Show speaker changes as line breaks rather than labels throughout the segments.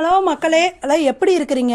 Hello மக்களே எல்லாம் எப்படி இருக்கிறீங்க?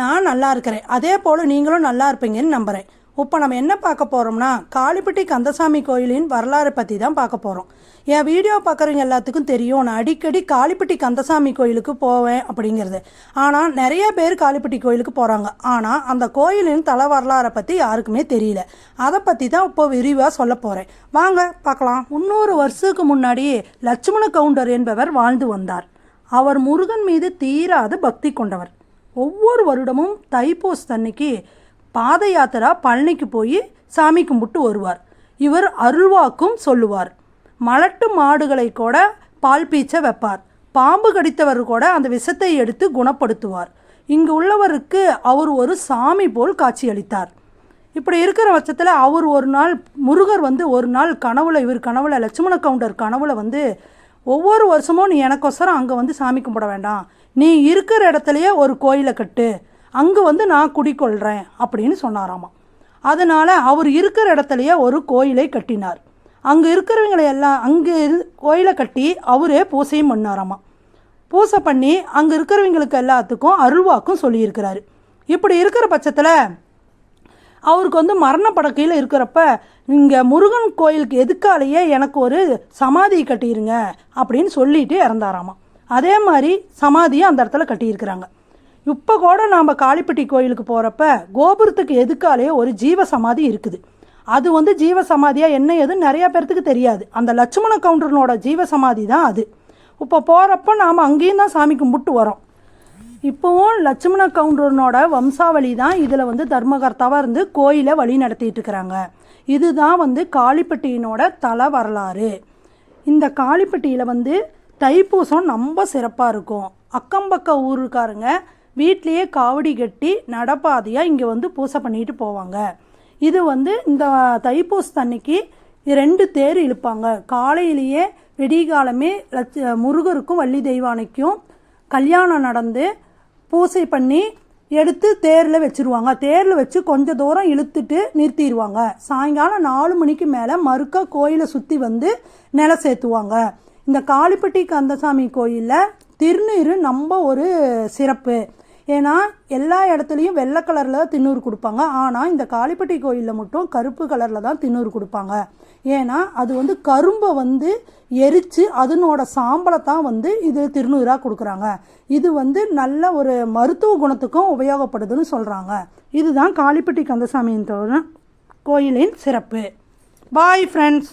நான் நல்லா இருக்கிறேன். அதே போல் நீங்களும் நல்லா இருப்பீங்கன்னு நம்புகிறேன் இப்போ நம்ம என்ன பார்க்க போகிறோம்னா காளிப்பட்டி கந்தசாமி கோயிலின் வரலாறு பற்றி தான் பார்க்க போகிறோம் என் வீடியோ பார்க்குறவங்க எல்லாத்துக்கும் தெரியும் நான் அடிக்கடி காளிப்பட்டி கந்தசாமி கோயிலுக்கு போவேன் அப்படிங்கிறது. ஆனால் நிறைய பேர் காளிப்பட்டி கோயிலுக்கு போகிறாங்க ஆனால் அந்த கோயிலின் தல வரலாறை பற்றி யாருக்குமே தெரியல. அதை பற்றி தான் இப்போ விரிவாக சொல்ல போகிறேன் வாங்க பார்க்கலாம். முந்நூறு வருஷத்துக்கு முன்னாடி லட்சுமண கவுண்டர் என்பவர் வாழ்ந்து வந்தார். அவர் முருகன் மீது தீராத பக்தி கொண்டவர். ஒவ்வொரு வருடமும் தைப்பூஸ் அன்னைக்கு பாத யாத்திரா பழனிக்கு போய் சாமி கும்பிட்டு வருவார். இவர் அருள்வாக்கும் சொல்லுவார். மலட்டு மாடுகளை கூட பால் பீச்ச வைப்பார். பாம்பு கடித்தவர் கூட அந்த விஷத்தை எடுத்து குணப்படுத்துவார். இங்கு உள்ளவருக்கு அவர் ஒரு சாமி போல் காட்சியளித்தார். இப்படி இருக்கிற பட்சத்தில் அவர் ஒரு நாள் முருகர் வந்து ஒரு நாள் கனவுல இவர் கனவுல லட்சுமண கவுண்டர் கனவுல வந்து ஒவ்வொரு வருஷமும் நீ எனக்கொசரம் அங்கே வந்து சாமி கும்பிட வேண்டாம். நீ இருக்கிற இடத்துலையே ஒரு கோயிலை கட்டு. அங்கே வந்து நான் குடிக்கொள்கிறேன் அப்படின்னு சொன்னாராமா. அதனால் அவர் இருக்கிற இடத்துலையே ஒரு கோயிலை கட்டினார். அங்கே இருக்கிறவங்களை எல்லாம் அங்கே இரு கோயிலை கட்டி அவரே பூசையும் பண்ணாராமா. பூசை பண்ணி அங்கே இருக்கிறவங்களுக்கு எல்லாத்துக்கும் அருள்வாக்கும் சொல்லியிருக்கிறாரு. இப்படி இருக்கிற பட்சத்தில் அவருக்கு வந்து மரணப்படக்கையில் இருக்கிறப்ப இங்கே முருகன் கோயிலுக்கு எதுக்காலேயே எனக்கு ஒரு சமாதி கட்டியிருங்க அப்படின்னு சொல்லிட்டு இறந்தாராமா. அதே மாதிரி சமாதியும் அந்த இடத்துல கட்டியிருக்கிறாங்க. இப்போ கூட நாம் காளிப்பட்டி கோயிலுக்கு போகிறப்ப கோபுரத்துக்கு எதுக்காலேயே ஒரு ஜீவ சமாதி இருக்குது. அது வந்து ஜீவ சமாதியாக என்ன ஏதுன்னு நிறையா பேர்த்துக்கு தெரியாது. அந்த லட்சுமண கவுண்டரனோட ஜீவ சமாதி தான் அது. இப்போ போகிறப்ப நாம் அங்கேயும் தான் சாமி கும்பிட்டு வரோம். இப்போவும் லட்சுமண கவுண்டரனோட வம்சாவளி தான் இதில் வந்து தர்மகர்த்தாவாக இருந்து கோயிலை வழி நடத்திட்டு இருக்கிறாங்க. இதுதான் வந்து காளிப்பட்டியினோட தல வரலாறு. இந்த காளிப்பட்டியில் வந்து தைப்பூசம் ரொம்ப சிறப்பாக இருக்கும். அக்கம்பக்க ஊருக்காரங்க வீட்லேயே காவடி கட்டி நடப்பாதையாக இங்கே வந்து பூசை பண்ணிட்டு போவாங்க. இது வந்து இந்த தைப்பூச அன்னைக்கு ரெண்டு தேர் இழுப்பாங்க. காலையிலேயே வெடிகாலமே லட்ச முருகருக்கும் வள்ளி தெய்வானைக்கும் கல்யாணம் நடந்து பூசை பண்ணி எடுத்து தேரில் வச்சிருவாங்க. தேரில் வச்சு கொஞ்சம் தூரம் இழுத்துட்டு நிறுத்திடுவாங்க. சாயங்காலம் நாலு மணிக்கு மேலே மறுக்க கோயிலை சுற்றி வந்து நிலை சேர்த்துவாங்க இந்த காளிப்பட்டி கந்தசாமி கோயிலில் திருநீர் நம்ம ஒரு சிறப்பு. ஏன்னா எல்லா இடத்துலையும் வெள்ளை கலரில் தான் திண்ணூறு கொடுப்பாங்க. ஆனால் இந்த காளிப்பட்டி கோயிலில் மட்டும் கருப்பு கலரில் தான் திண்ணூறு கொடுப்பாங்க. ஏன்னா அது வந்து கரும்பை வந்து எரித்து அதனோட சாம்பலை தான் வந்து இது திருநூறாக கொடுக்குறாங்க. இது வந்து நல்ல ஒரு மருத்துவ குணத்துக்கும் உபயோகப்படுதுன்னு சொல்கிறாங்க இதுதான் காளிப்பட்டி கந்தசாமியின் தோழன் கோயிலின் சிறப்பு. Bye friends